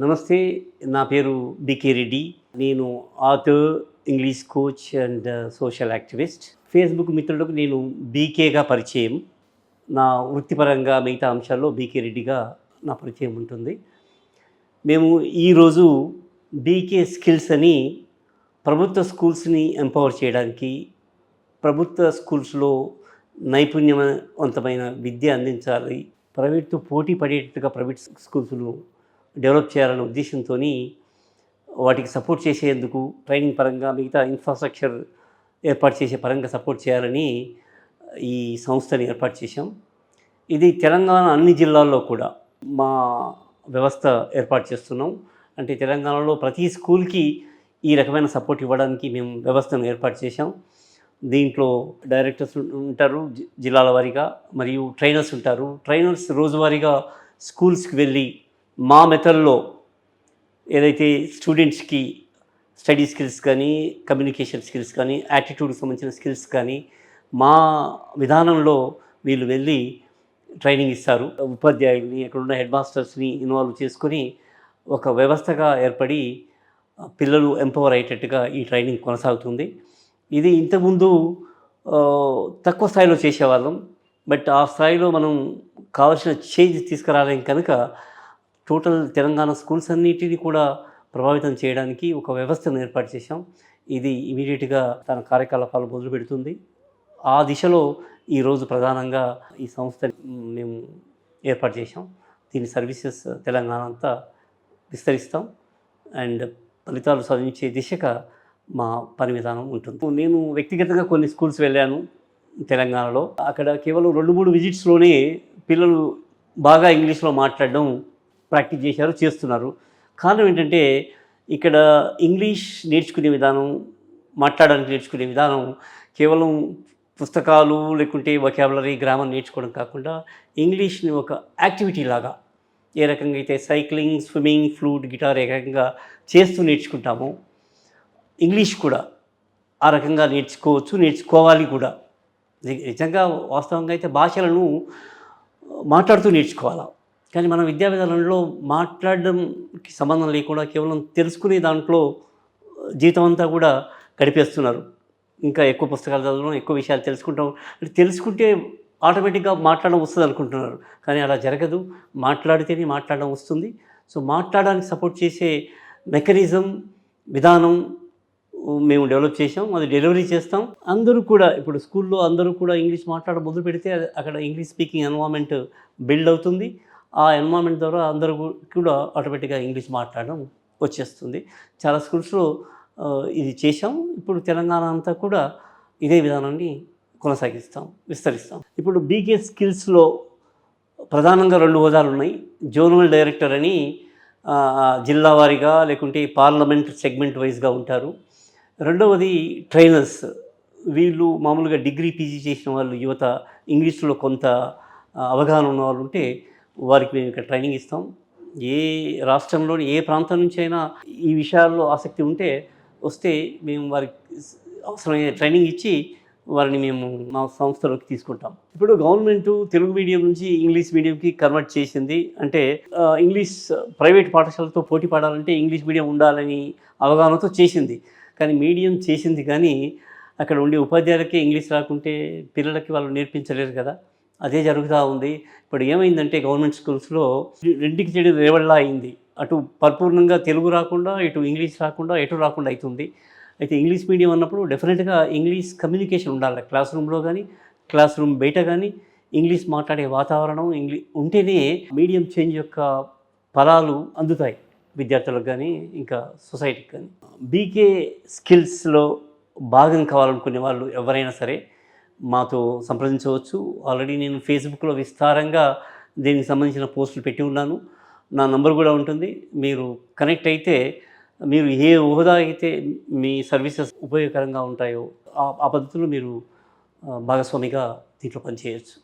నమస్తే నా పేరు బికే రెడ్డి. నేను author English coach and social activist. Facebook మిత్రులకు నేను బీకేగా పరిచయం. నా వృత్తిపరంగా మిగతా అంశాల్లో బీకే రెడ్డిగా నా పరిచయం ఉంటుంది. మేము ఈరోజు బీకే స్కిల్స్ అని ప్రభుత్వ స్కూల్స్ని ఎంపవర్ చేయడానికి ప్రభుత్వ స్కూల్స్లో నైపుణ్యవంతమైన విద్య అందించాలి ప్రైవేట్తో పోటీ పడేటట్టుగా ప్రైవేట్ స్కూల్స్ను డెవలప్ చేయాలనే ఉద్దేశంతో వాటికి సపోర్ట్ చేసేందుకు ట్రైనింగ్ పరంగా మిగతా ఇన్ఫ్రాస్ట్రక్చర్ ఏర్పాటు చేసే పరంగా సపోర్ట్ చేయాలని ఈ సంస్థని ఏర్పాటు చేశాం. ఇది తెలంగాణ అన్ని జిల్లాల్లో కూడా మా వ్యవస్థ ఏర్పాటు చేస్తున్నాం. అంటే తెలంగాణలో ప్రతి స్కూల్కి ఈ రకమైన సపోర్ట్ ఇవ్వడానికి మేము వ్యవస్థను ఏర్పాటు చేశాం. దీంట్లో డైరెక్టర్స్ ఉంటారు జి- జిల్లాల వారీగా మరియు ట్రైనర్స్ ఉంటారు. ట్రైనర్స్ రోజువారీగా స్కూల్స్కి వెళ్ళి మా మెథడ్లో ఏదైతే స్టూడెంట్స్కి స్టడీ స్కిల్స్ కానీ కమ్యూనికేషన్ స్కిల్స్ కానీ యాటిట్యూడ్కి సంబంధించిన స్కిల్స్ కానీ మా విధానంలో వీళ్ళు వెళ్ళి ట్రైనింగ్ ఇస్తారు. ఉపాధ్యాయుల్ని అక్కడున్న హెడ్ మాస్టర్స్ని ఇన్వాల్వ్ చేసుకొని ఒక వ్యవస్థగా ఏర్పడి పిల్లలు ఎంపవర్ అయ్యేటట్టుగా ఈ ట్రైనింగ్ కొనసాగుతుంది. ఇది ఇంతకుముందు తక్కువ స్థాయిలో చేసేవాళ్ళం. బట్ ఆ స్థాయిలో మనం కావాల్సిన చేంజ్ తీసుకురాలేం కనుక టోటల్ తెలంగాణ స్కూల్స్ అన్నిటిని కూడా ప్రభావితం చేయడానికి ఒక వ్యవస్థను ఏర్పాటు చేశాం. ఇది ఇమీడియట్గా తన కార్యకలాపాలు మొదలు పెడుతుంది. ఆ దిశలో ఈరోజు ప్రధానంగా ఈ సంస్థ మేము ఏర్పాటు చేశాం. దీని సర్వీసెస్ తెలంగాణ అంతా విస్తరిస్తాం. అండ్ ఫలితాలు సాధించే దిశగా మా పని విధానం ఉంటుంది. నేను వ్యక్తిగతంగా కొన్ని స్కూల్స్ వెళ్ళాను తెలంగాణలో. అక్కడ కేవలం రెండు మూడు విజిట్స్లోనే పిల్లలు బాగా ఇంగ్లీష్లో మాట్లాడడం ప్రాక్టీస్ చేశారు చేస్తున్నారు. కారణం ఏంటంటే ఇక్కడ ఇంగ్లీష్ నేర్చుకునే విధానం మాట్లాడడానికి నేర్చుకునే విధానం కేవలం పుస్తకాలు లేకుంటే వొకాబులరీ గ్రామర్ నేర్చుకోవడం కాకుండా ఇంగ్లీష్ని ఒక యాక్టివిటీ లాగా ఏ రకంగా అయితే సైక్లింగ్ స్విమ్మింగ్ ఫ్లూట్ గిటార్ ఏ రకంగా చేస్తూ నేర్చుకుంటామో ఇంగ్లీష్ కూడా ఆ రకంగా నేర్చుకోవచ్చు నేర్చుకోవాలి కూడా. నిజంగా వాస్తవంగా అయితే భాషలను మాట్లాడుతూ నేర్చుకోవాలి? కానీ మన విద్యా విధానంలో మాట్లాడడంకి సంబంధం లేకుండా కేవలం తెలుసుకునే దాంట్లో జీవితం అంతా కూడా గడిపేస్తున్నారు. ఇంకా ఎక్కువ పుస్తకాలు చదవడం ఎక్కువ విషయాలు తెలుసుకుంటాం అంటే తెలుసుకుంటే ఆటోమేటిక్గా మాట్లాడడం వస్తుంది అనుకుంటున్నారు. కానీ అలా జరగదు. మాట్లాడితేనే మాట్లాడడం వస్తుంది. సో మాట్లాడడానికి సపోర్ట్ చేసే మెకానిజం విధానం మేము డెవలప్ చేసాం అది డెలివరీ చేస్తాం. అందరూ కూడా ఇప్పుడు స్కూల్లో అందరూ కూడా ఇంగ్లీష్ మాట్లాడడం మొదలు పెడితే అక్కడ ఇంగ్లీష్ స్పీకింగ్ ఎన్వామెంట్ బిల్డ్ అవుతుంది. ఆ ఎన్వామెంట్ ద్వారా అందరూ కూడా ఆటోమేటిక్గా ఇంగ్లీష్ మాట్లాడడం వచ్చేస్తుంది. చాలా స్కూల్స్లో ఇది చేశాం. ఇప్పుడు తెలంగాణ అంతా కూడా ఇదే విధానాన్ని కొనసాగిస్తాం విస్తరిస్తాం. ఇప్పుడు బీకే స్కిల్స్లో ప్రధానంగా రెండు హోదాలు ఉన్నాయి. జోనల్ డైరెక్టర్ అని జిల్లా వారీగా లేకుంటే పార్లమెంట్ సెగ్మెంట్ వైజ్గా ఉంటారు. రెండవది ట్రైనర్స్ వీళ్ళు మామూలుగా డిగ్రీ పీజీ చేసిన వాళ్ళు యువత ఇంగ్లీష్లో కొంత అవగాహన ఉన్న వాళ్ళు ఉంటే వారికి మేము ఇక్కడ ట్రైనింగ్ ఇస్తాం. ఏ రాష్ట్రంలోని ఏ ప్రాంతం నుంచి అయినా ఈ విషయాల్లో ఆసక్తి ఉంటే వస్తే మేము వారికి అవసరమైన ట్రైనింగ్ ఇచ్చి వారిని మేము మా సంస్థలోకి తీసుకుంటాం. ఇప్పుడు గవర్నమెంట్ తెలుగు మీడియం నుంచి ఇంగ్లీష్ మీడియంకి కన్వర్ట్ చేసింది. అంటే ఇంగ్లీష్ ప్రైవేట్ పాఠశాలతో పోటీ పడాలంటే ఇంగ్లీష్ మీడియం ఉండాలని అవగాహనతో చేసింది. కానీ మీడియం చేసింది కానీ అక్కడ ఉండే ఉపాధ్యాయులకే ఇంగ్లీష్ రాకుంటే పిల్లలకి వాళ్ళు నేర్పించలేరు కదా. అదే జరుగుతూ ఉంది. ఇప్పుడు ఏమైందంటే గవర్నమెంట్ స్కూల్స్లో రెండుకి చెడు రేవళ్ళ అయింది. అటు పరిపూర్ణంగా తెలుగు రాకుండా ఇటు ఇంగ్లీష్ రాకుండా ఎటు రాకుండా అవుతుంది. అయితే ఇంగ్లీష్ మీడియం అన్నప్పుడు డెఫినెట్గా ఇంగ్లీష్ కమ్యూనికేషన్ ఉండాలి. క్లాస్ రూమ్లో కానీ క్లాస్ రూమ్ బయట కానీ ఇంగ్లీష్ మాట్లాడే వాతావరణం ఇంగ్లీ ఉంటేనే మీడియం చేంజ్ యొక్క ఫలాలు అందుతాయి. విద్యార్థులకు కానీ ఇంకా సొసైటీకి కానీ బీకే స్కిల్స్లో భాగం కావాలనుకునే వాళ్ళు ఎవరైనా సరే మాతో సంప్రదించవచ్చు. ఆల్రెడీ నేను ఫేస్బుక్లో విస్తారంగా దీనికి సంబంధించిన పోస్టులు పెట్టి ఉన్నాను. నా నంబర్ కూడా ఉంటుంది. మీరు కనెక్ట్ అయితే మీరు ఏ హోదా అయితే మీ సర్వీసెస్ ఉపయోగకరంగా ఉంటాయో ఆ ఆ పద్ధతిలో మీరు భాగస్వామిగా దీంట్లో పనిచేయచ్చు.